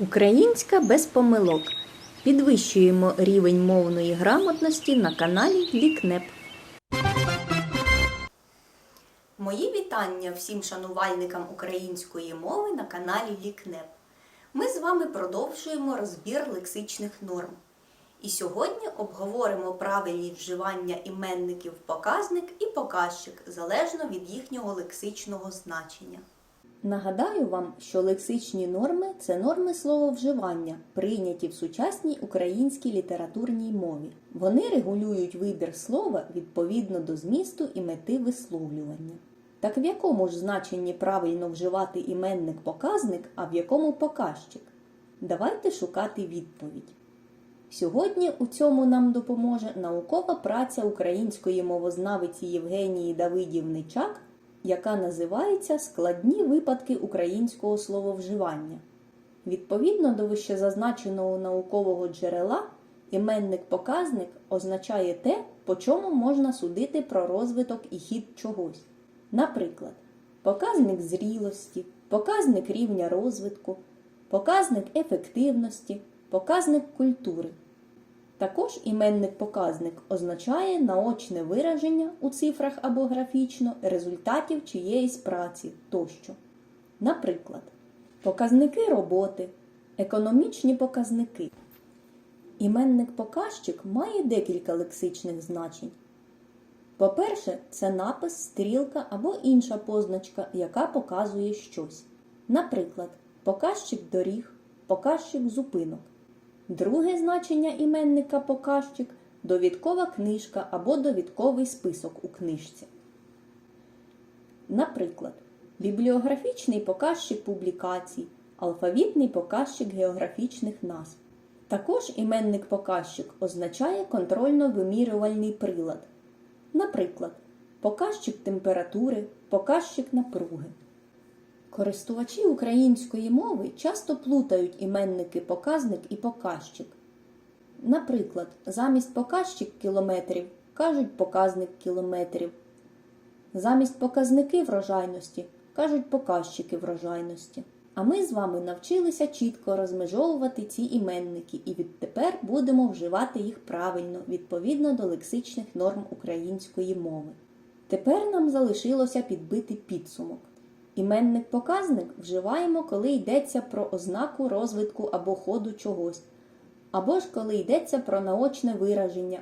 Українська без помилок. Підвищуємо рівень мовної грамотності на каналі Лікнеп. Мої вітання всім шанувальникам української мови на каналі Лікнеп. Ми з вами продовжуємо розбір лексичних норм. І сьогодні обговоримо правильні вживання іменників показник і показчик залежно від їхнього лексичного значення. Нагадаю вам, що лексичні норми це норми слововживання, прийняті в сучасній українській літературній мові. Вони регулюють вибір слова відповідно до змісту і мети висловлювання. Так в якому ж значенні правильно вживати іменник показник, а в якому показчик? Давайте шукати відповідь. Сьогодні у цьому нам допоможе наукова праця української мовознавиці Євгенії Давидівни Чак, яка називається Складні випадки українського слововживання. Відповідно до вищезазначеного наукового джерела, іменник-показник означає те, по чому можна судити про розвиток і хід чогось. Наприклад, показник зрілості, показник рівня розвитку, показник ефективності, показник культури. Також іменник-показник означає наочне вираження у цифрах або графічно результатів чиєїсь праці тощо. Наприклад, показники роботи, економічні показники. Іменник-показчик має декілька лексичних значень. По-перше, це напис, стрілка або інша позначка, яка показує щось. Наприклад, показчик доріг, показчик зупинок. Друге значення іменника показчик довідкова книжка або довідковий список у книжці. Наприклад, бібліографічний показчик публікацій, алфавітний показчик географічних назв. Також іменник показчик означає контрольно-вимірювальний прилад. Наприклад, показчик температури, показчик напруги. Користувачі української мови часто плутають іменники показник і показчик. Наприклад, замість показчик кілометрів кажуть показник кілометрів. Замість показники врожайності кажуть показчики врожайності. А ми з вами навчилися чітко розмежовувати ці іменники і відтепер будемо вживати їх правильно відповідно до лексичних норм української мови. Тепер нам залишилося підбити підсумок. Іменник-показник вживаємо, коли йдеться про ознаку розвитку або ходу чогось, або ж коли йдеться про наочне вираження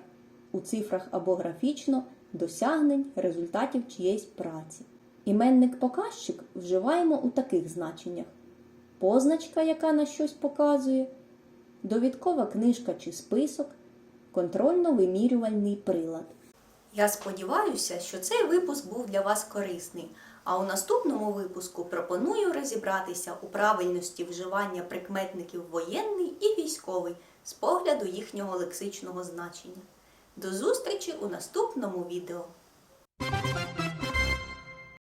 у цифрах або графічно досягнень результатів чиєїсь праці. Іменник-показчик вживаємо у таких значеннях: позначка, яка на щось показує, довідкова книжка чи список, контрольно-вимірювальний прилад. Я сподіваюся, що цей випуск був для вас корисний. А у наступному випуску пропоную розібратися у правильності вживання прикметників воєнний і військовий з погляду їхнього лексичного значення. До зустрічі у наступному відео!